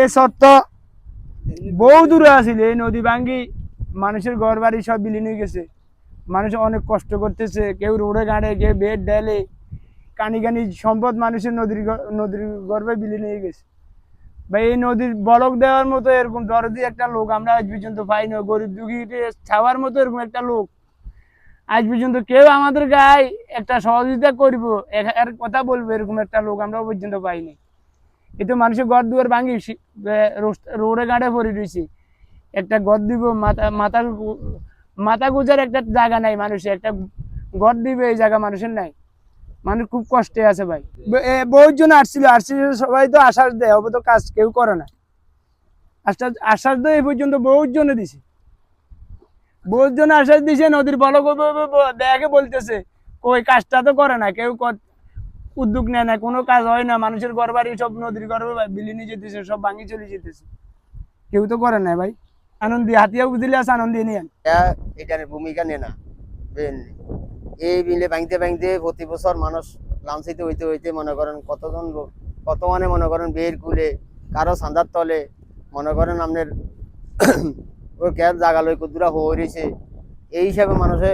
এ সত্য বহু দূরে আছিল এই নদী ভাঙ্গি মানুষের ঘর বাড়ি সব বিলীন হয়ে গেছে। মানুষ অনেক কষ্ট করতেছে, কেউ রোডে গাড়ে কেউ বেড ডেলে কানি কানি সম্পদ মানুষের নদীর নদীর গর্বে বিলীন হয়ে গেছে। ভাই, এই নদীর বলক দেওয়ার মতো এরকম দরদি একটা লোক আমরা আজ পর্যন্ত পাই না। গরিব দুঃখী ছাওয়ার মতো এরকম একটা লোক। আজ পর্যন্ত কেউ আমাদের গায়ে একটা সহযোগিতা করব এর কথা বলব এরকম একটা লোক আমরা পর্যন্ত পাইনি। কিন্তু মানুষের ঘর দুয়ার ভাঙি এ- রোডে গাড়ে পড়ে রয়েছে একটা ঘর দিব মাথা মাথার মাথা গুজার একটা জায়গা নাই মানুষের একটা ঘর দিবে এই জায়গা মানুষের নাই। মানুষ খুব কষ্টে আছে ভাই। ব- এ, বহুত জন আসছিল আসছিল সবাই তো আশ্বাস দেয় হবে তো কাজ কেউ করে না। আশ্বাস আশ্বাস দেয় এই পর্যন্ত বহুত জনে দিছে। বহুত জন আশ্বাস দিছে নদীর বলক দেখে বলতেছে কই কাজটা তো করে না কেউ উদ্যোগ নেয় না, কোনো কাজ হয় না, মানুষের ঘর বাড়ি সব নদীর গর্ভে বিলীনে যেতেছে, সব ভাঙি চলে যেতেছে। কেউ তো করে না ভাই। আনন্দি হাতিয়া বুঝলে আছে আনন্দি নিয়ে এটার ভূমিকা নেয় না এই বিলে ভাঙতে ভাঙতে প্রতি বছর মানুষ লাঞ্ছিত হইতে হইতে মনে করেন কতজন লোক কত মানে মনে করেন বের কুলে, কারও সান্দার তলে, মনে করেন আপনার ওই ক্যাব জাগা লই কুদুরা হয়েছে এই হিসাবে মানুষে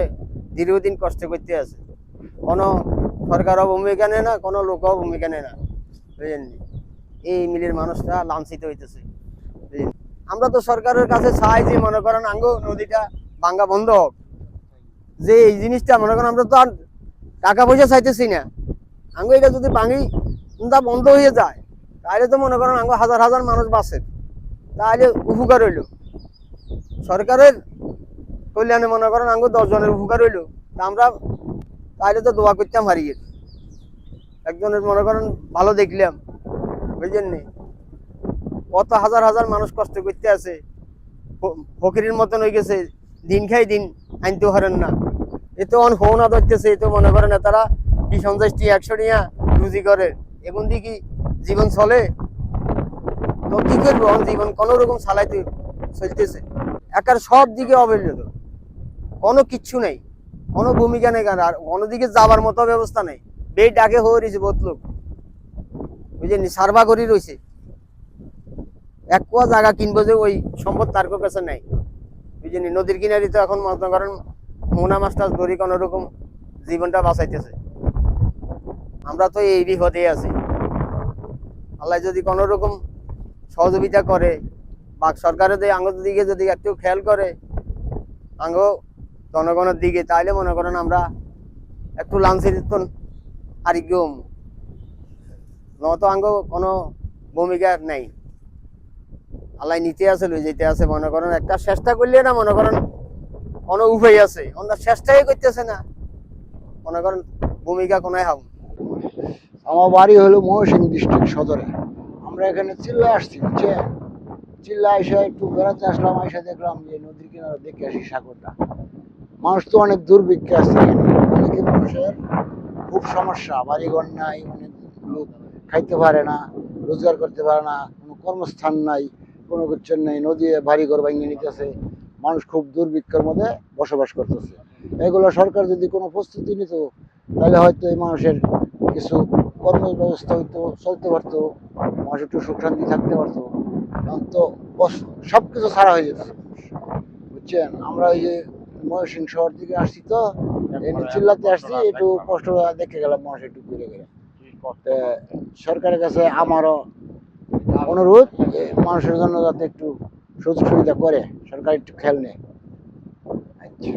দীর্ঘদিন কষ্ট করতে আছে। কোনো সরকারও ভূমিকা নেয় না, কোনো লোকও ভূমিকা নেয় না। বুঝলেন এই মিলের মানুষটা লাঞ্ছিত হইতেছে? আমরা তো সরকারের কাছে চাই যে, মনে করেন, আঙ্গ নদীটা ভাঙ্গা বন্ধ হোক। যে এই জিনিসটা, মনে করেন, আমরা তো আর টাকা পয়সা চাইতেছি না। আঙ্গ এটা যদি ভাঙি বন্ধ হয়ে যায়। তাহলে তো মনে করেন, আঙ্গ হাজার হাজার মানুষ বাঁচে। তাহলে উপকার হইল। সরকারের কল্যাণে মনে করেন, আঙ্গ দশজনের উপকার হইল। তা আমরা তাহলে তো দোয়া করতাম হারিয়ে। একজনের মনে করেন ভালো দেখলাম বুঝলেন নি কত হাজার হাজার মানুষ কষ্ট করতে আছে ফকিরের মতন হয়ে গেছে, দিন খাই দিন আনতে পারেন না। এতে অন ফোন ধরতেছে এতে মনে করেন তারা কি সন্ত্রাসটি একশো নিয়া রুজি করে। এখন দিয়ে কি জীবন চলে, তো কি করব? অন জীবন কোনো রকম চালাইতে চলতেছে। একার সব দিকে অবহেলিত। কোনো কিচ্ছু নেই। কোনো ভূমিকা নেই কারণ, আর অন্যদিকে যাবার মতো ব্যবস্থা নেই। বেড আগে হয়ে রয়েছে বহুত লোক। বুঝলেন সার্ভা করি রয়েছে। এক কুয়া জায়গা কিনবো যে ওই সম্পদ তার কাছে নাই। বুঝলি নদীর কিনারে তো এখন মনে করেন মোনা মাছ টাছ ধরি কোনো রকম জীবনটা বাঁচাইতেছে। আমরা তো এই বিপদে আছি। আল্লাহ যদি কোনো রকম সহযোগিতা করে বা সরকারের দিকে আঙ্গ দিকে যদি একটু খেয়াল করে, আঙ্গ জনগণের দিকে তাহলে মনে করেন আমরা একটু লাঞ্ছিত আরিজ্ঞ নত আঙ্গ কোনো ভূমিকা নাই। আল্লাহ নিতে আছে যেতে আছে, মনে করেন একটা চেষ্টা করলে না মনে করেন কোনো উপায় আছে। আমরা চেষ্টাই করতেছে না। মনে করেন ভূমিকা কোনায় হাম আমার বাড়ি হলো মহসিং ডিস্ট্রিক্ট সদরে। আমরা এখানে চিল্লা আসছি, বুঝছে? চিল্লা এসে একটু বেড়াতে আসলাম এসে দেখলাম যে নদীর কিনারে দেখে আসি সাগরটা। মানুষ তো অনেক দুর্ভিক্ষে আছে অনেকে মানুষের খুব সমস্যা, বাড়িঘর নাই অনেক লোক খাইতে পারে না, রোজগার করতে পারে না, কোনো কর্মস্থান নাই, কোনো কিছু নেই, নদী বাড়িঘর ভেঙে নিতেছে। মানুষ খুব দুর্ভিক্ষের মধ্যে বসবাস করতেছে। এগুলো সরকার যদি কোনো প্রস্তুতি নিত, তাহলে হয়তো এই মানুষের কিছু কর্ম ব্যবস্থা হইতো, চলতে পারতো, মানুষ একটু সুখ শান্তি থাকতে পারতো। এখন তো সব কিছু ছাড়া হয়ে যেত বুঝছেন? আমরা ওই যে ময়সিং শহর থেকে আসছি তো চিল্লাতে আসছি একটু কষ্ট দেখে গেলাম মানুষ একটু ঘুরে গেলে। সরকারের কাছে আমারও অনুরোধ মানুষের জন্য যাতে একটু সুযোগ সুবিধা করে সরকার একটু খেয়াল নেয়। আচ্ছা